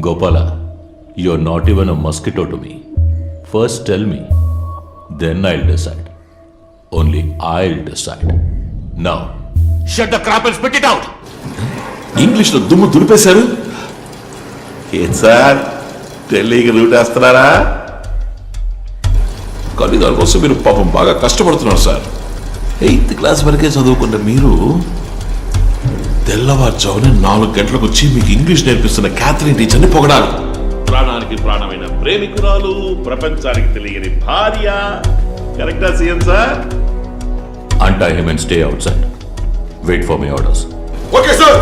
Gopala you are not even a mosquito to me first tell me then I decide only I decide now shut the crap and spit it ఇంగ్లీష్లో దుమ్ము దులిపేశారు? ఏ sir? తెలియక లూటేస్తున్నారా? కానీ దానికోసం మీరు పాపం బాగా కష్టపడుతున్నారు సార్. ఎయిత్ క్లాస్ వరకే చదువుకున్న మీరు తెల్లవారుజామున నాలుగు గంటలకు వచ్చి మీకు ఇంగ్లీష్ నేర్పిస్తున్న క్యాథరిన్ టీచర్ని పొగడాలి ప్రాణానికి ప్రాణమైన ప్రేమికురాలు ప్రపంచానికి తెలియని భార్య కరెక్టా CM sir Untie him and stay outside. Wait for my orders. Okay sir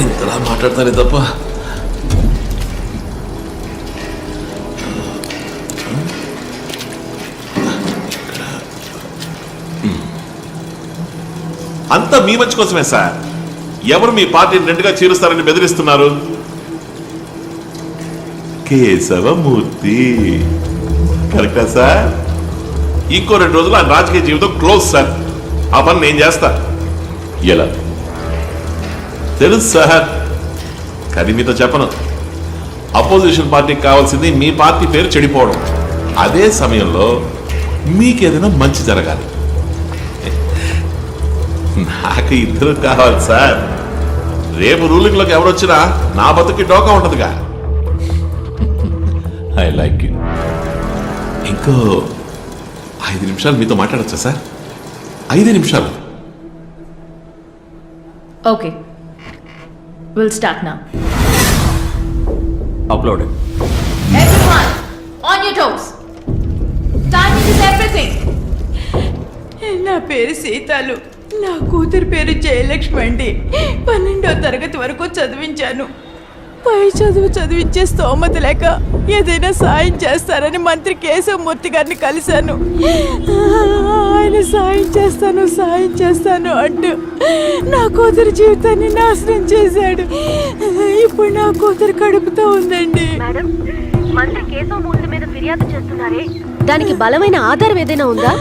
ఇంతలా మాట్లాడతారే తప్ప అంతా మీ మంచి కోసమే సార్. ఎవరు మీ పార్టీని రెండుగా చీరుస్తారని బెదిరిస్తున్నారు? కేశవమూర్తి. కరెక్టా సార్? ఇంకో రెండు రోజులు ఆయన రాజకీయ జీవితం క్లోజ్ సార్. ఆ పని నేను చేస్తా. ఎలా? తెలుసు సార్. కానీ మీతో చెప్పను. అపోజిషన్ పార్టీకి కావాల్సింది మీ పార్టీ పేరు చెడిపోవడం. అదే సమయంలో మీకేదైనా మంచి జరగాలి. నాకు ఇద్దరు కావాలి సార్ రేపు రూలింగ్లోకి ఎవరొచ్చినా నా బతుకి డోకా ఉంటదిగా ఐ లైక్ యూ ఇంకో ఐదు నిమిషాలు మీతో మాట్లాడచ్చా సార్ ఐదు నిమిషాలు Okay. We'll start now. Uploaded. Everyone, on your toes. Timing is everything. నా పేరు సీతాలు నా కూతురు పేరు జయలక్ష్మి అండి. పన్నెండో తరగతి వరకు చదివించాను. పై చదువు చదివించే స్తోమత లేక ఏదైనా సాయం చేస్తారని మంత్రి కేశవమూర్తి గారిని కలిశాను. ఆయన సాయం చేస్తాను సాయం చేస్తాను అంటూ నా కూతురు జీవితాన్ని నాశనం చేశాడు. ఇప్పుడు నా కూతురు కడుపుతో ఉందండి. మంత్రి కేశవమూర్తి మీద ఫిర్యాదు చేస్తున్నారే. దానికి బలమైన ఆధారం ఏదైనా ఉందా?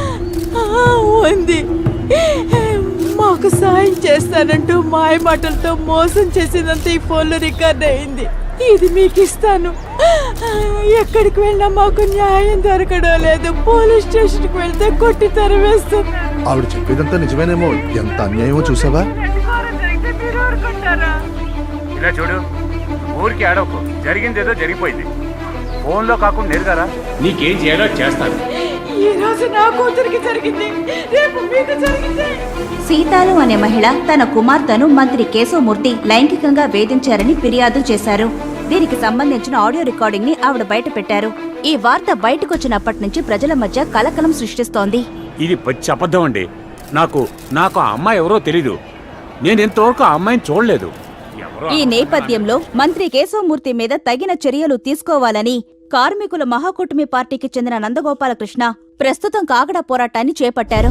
ఉంది. మాకు సాయం చేస్తానంటూ మాయ మాటలతో మోసం చేసినంత ఈ ఫోన్లో రికార్డ్ అయింది. ఇది మీకు ఇస్తాను ఎక్కడికి వెళ్ళినా మాకు న్యాయం దొరకడం లేదు. పోలీస్ స్టేషన్కి వెళ్తే కొట్టి తరివేస్తాం ఆవిడ చెప్పేదంతా నిజమేనేమో. ఎంత అన్యాయమో చూసావా? ఇలా చూడు ఊరికి ఆడవకు జరిగిందేదో జరిగిపోయింది. ఫోన్లో కాకుండా నేరుగారా నీకేం చేయాలో చేస్తాను. ఈ రోజు నా కూతురికి జరిగింది. రేపు మీకు జరిగింది. సీతాలు అనే మహిళ తన కుమార్తెను మంత్రి కేశవమూర్తి లైంగికంగా వేధించారని ఫిర్యాదు చేశారు. దీనికి సంబంధించిన ఆడియో రికార్డింగ్ని ఆవిడ బయట పెట్టారు. ఈ వార్త బయటకొచ్చినప్పటి నుంచి ప్రజల మధ్య కలకలం సృష్టిస్తోంది. ఇది పచ్చి అబద్ధం అండి. నాకు నాకు ఆ అమ్మాయి ఎవరో తెలీదు. నేను ఇంతవరకు ఆ అమ్మాయిని చూడలేదు. ఎవరో ఈ నేపథ్యంలో మంత్రి కేశవమూర్తి మీద తగిన చర్యలు తీసుకోవాలని కార్మికుల మహాకూటమి పార్టీకి చెందిన నందగోపాలకృష్ణ ప్రస్తుతం కాగడ పోరాటాన్ని చేపట్టారు.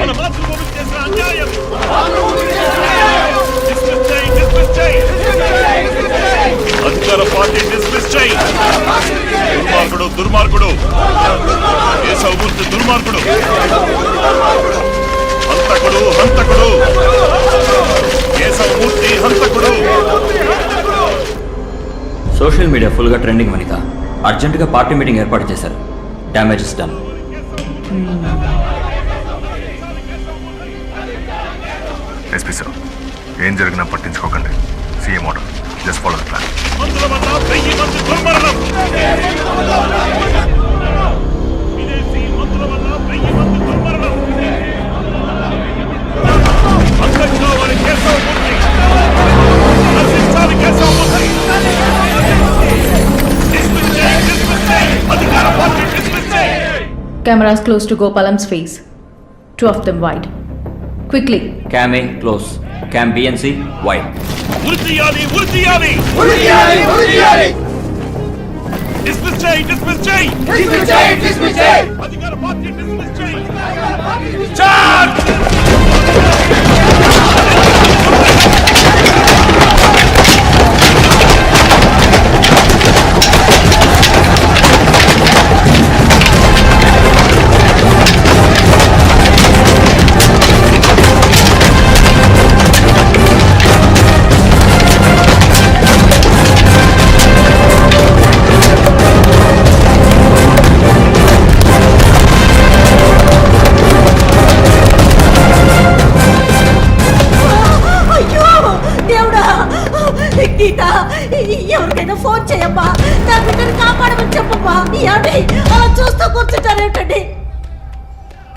మన మాతృభూమికి చేసిన అన్యాయం. అధికార పార్టీ డిస్మిస్ చేయి. దుర్మార్గుడు దుర్మార్గుడు. కేశవమూర్తి దుర్మార్గుడు? హంతకుడు హంతకుడు. కేశవమూర్తి హంతకుడు? సోషల్ మీడియా ఫుల్గా ట్రెండింగ్ వనిత. అర్జెంటుగా పార్టీ మీటింగ్ ఏర్పాటు చేశారు. డ్యామేజెస్ డన్ ఎస్పీ సార్ ఏం జరిగినా పట్టించుకోకండి. CM order. Just follow the plan మందుల వల్ల వెయ్యి మంది దుర్మరణం. విదేశీ మందుల వల్ల వెయ్యి మంది దుర్మరణం. అంతం కావాలి కేశవమూర్తి నశించాలి కేశవమూర్తి డిస్మిస్ చేయి, డిస్మిస్ చేయి. అధికార పార్టీ డిస్మిస్ చేయి Cameras close to Gopalam's face. Two of them wide. Quickly. Cam a close cam BNC wide ఉరి తీయాలి ఉరి తీయాలి డిస్మిస్ చేయి డిస్మిస్ చేయి అధికార పార్టీ డిస్మిస్ చేయి అయ్యో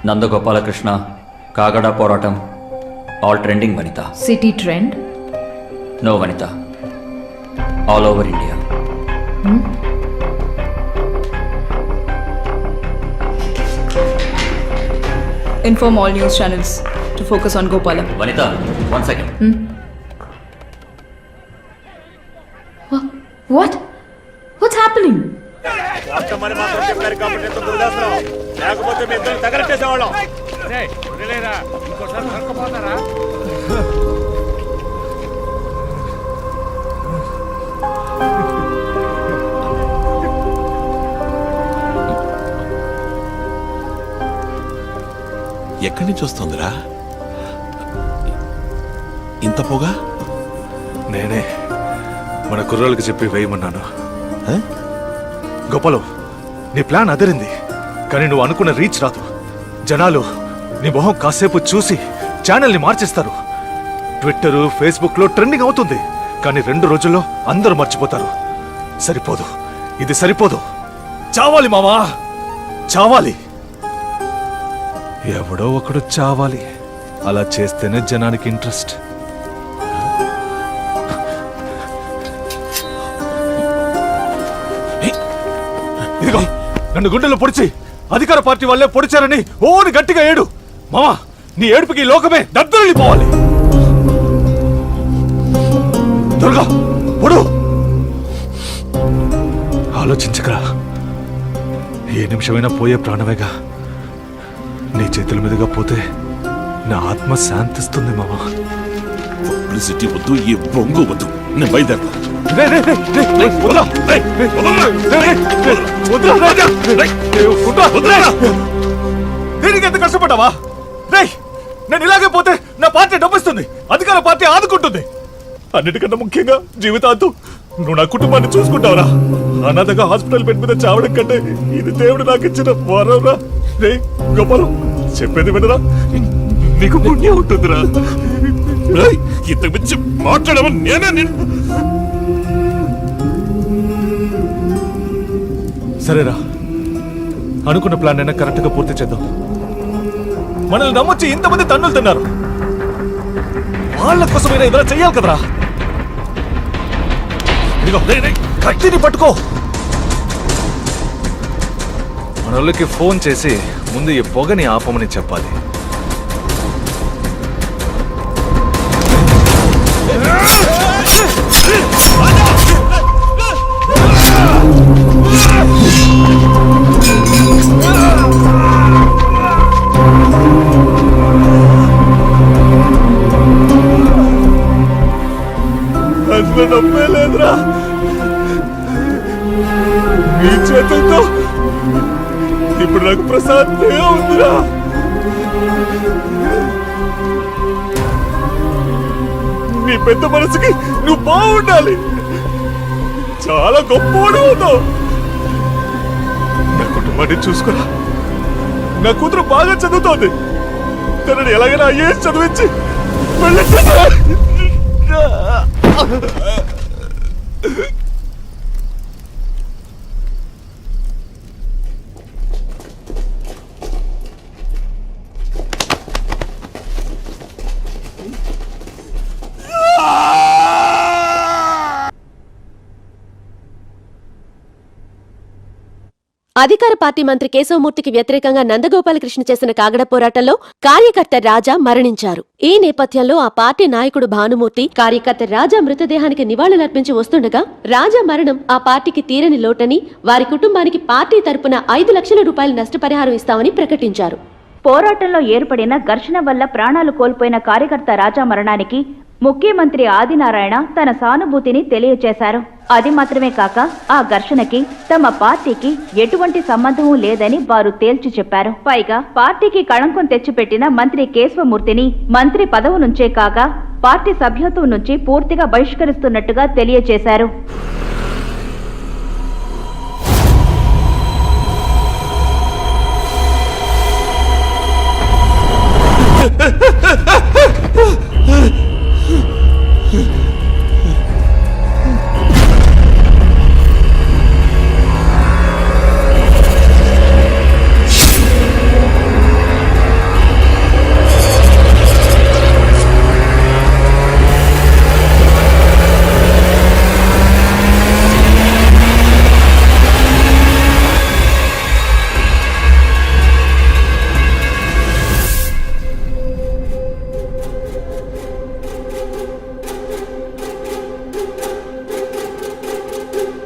నందగోపాలకృష్ణ కాగడ పోరాటం all trending Vanitha City trend. No Vanitha all over India Inform all news channels to focus on Gopalam. Vanitha one second ఇంకోసారి దొరకపోతారా ఎక్కడి నుంచి వస్తుందిరా? ఇంత పొగా? నేనే మన కుర్రాళ్ళకి చెప్పి వేయమన్నాను. హ? గోపాలు నీ ప్లాన్ అదిరింది కానీ నువ్వు అనుకున్న రీచ్ రాదు. జనాలు నీ మొహం కాసేపు చూసి ఛానల్ని మార్చేస్తారు. ట్విట్టర్ ఫేస్బుక్లో ట్రెండింగ్ అవుతుంది. కానీ రెండు రోజుల్లో అందరూ మర్చిపోతారు. సరిపోదు. ఇది సరిపోదు. చావాలి మావా! చావాలి. ఎవడో ఒకడు చావాలి. అలా చేస్తేనే జనానికి ఇంట్రెస్ట్ ఇదిగో నన్ను గుండెలు పొడిచి అధికార పార్టీ వాళ్ళే పొడిచారని ఓని గట్టిగా ఏడు. మామా నీ ఏడుపుకి లోకమే దద్దరిల్లిపోవాలి. దుర్గా పొడు. ఆలోచించకరా. ఏ నిమిషమైనా పోయే ప్రాణమేగా. నీ చేతుల మీదుగా పోతే నా ఆత్మ శాంతిస్తుంది మామా. పబ్లిసిటీ వద్దు ఈ బొంగు వద్దు. నేను బయలుదేరుతా. దీనికి ఎంత కష్టపడ్డావా? నేను ఇలాగే పోతే నా పార్టీ డబ్బిస్తుంది. అధికార పార్టీ ఆదుకుంటుంది. అన్నిటికన్నా ముఖ్యంగా జీవితాంతం నువ్వు నా కుటుంబాన్ని చూసుకుంటావురా. అనాథగా హాస్పిటల్ బెడ్ మీద చావడం కంటే ఇది దేవుడు నాకు ఇచ్చిన వరంరా రే. గోపాలం చెప్పేది వినరా? నీకు పుణ్యం ఉంటుందిరా. రేయ్, ఇంతకు మించి మాట్లాడమని నేనే నేను సరేరా. అనుకున్న ప్లాన్ అయినా కరెక్ట్గా పూర్తి చేద్దాం. మనల్ని నమ్మొచ్చి ఇంతమంది తన్నులు తిన్నారు. వాళ్ళ కోసమైనా ఏదైనా చెయ్యాలి కదరా. ఇదిగో కత్తిని పట్టుకో. మన ఫోన్ చేసి ముందు ఈ పొగని ఆపమని చెప్పాలి. నొప్పే లేదురా. మీ చేతులతో ఇప్పుడు నాకు ప్రశాంతంగా ఉందిరా. నీ పెద్ద మనసుకి నువ్వు బాగుండాలి. చాలా గొప్పవాడు అవుతావు. నా కుటుంబాన్ని చూసుకురా. నా కూతురు బాగా చదువుతోంది. తనని ఎలాగైనా ఐఏఎస్ చదివించి వెళ్ళొచ్చేస్తా. Oh! అధికార పార్టీ మంత్రి కేశవమూర్తికి వ్యతిరేకంగా నందగోపాలకృష్ణ చేసిన కాగడ పోరాటంలో కార్యకర్త రాజా మరణించారు. ఈ నేపథ్యంలో ఆ పార్టీ నాయకుడు భానుమూర్తి కార్యకర్త రాజా మృతదేహానికి నివాళులర్పించి వస్తుండగా రాజా మరణం ఆ పార్టీకి తీరని లోటని వారి కుటుంబానికి పార్టీ తరపున ఐదు లక్షల రూపాయల నష్టపరిహారం ఇస్తామని ప్రకటించారు. పోరాటంలో ఏర్పడిన ఘర్షణ వల్ల ప్రాణాలు కోల్పోయిన కార్యకర్త రాజా మరణానికి ముఖ్యమంత్రి ఆదినారాయణ తన సానుభూతిని తెలియచేశారు. అది మాత్రమే కాక ఆ ఘర్షణకి తమ పార్టీకి ఎటువంటి సంబంధం లేదని వారు తేల్చి చెప్పారు. పైగా పార్టీకి కళంకం తెచ్చిపెట్టిన మంత్రి కేశవమూర్తిని మంత్రి పదవి నుంచే కాక పార్టీ సభ్యత్వం నుంచి పూర్తిగా బహిష్కరిస్తున్నట్టుగా తెలియజేశారు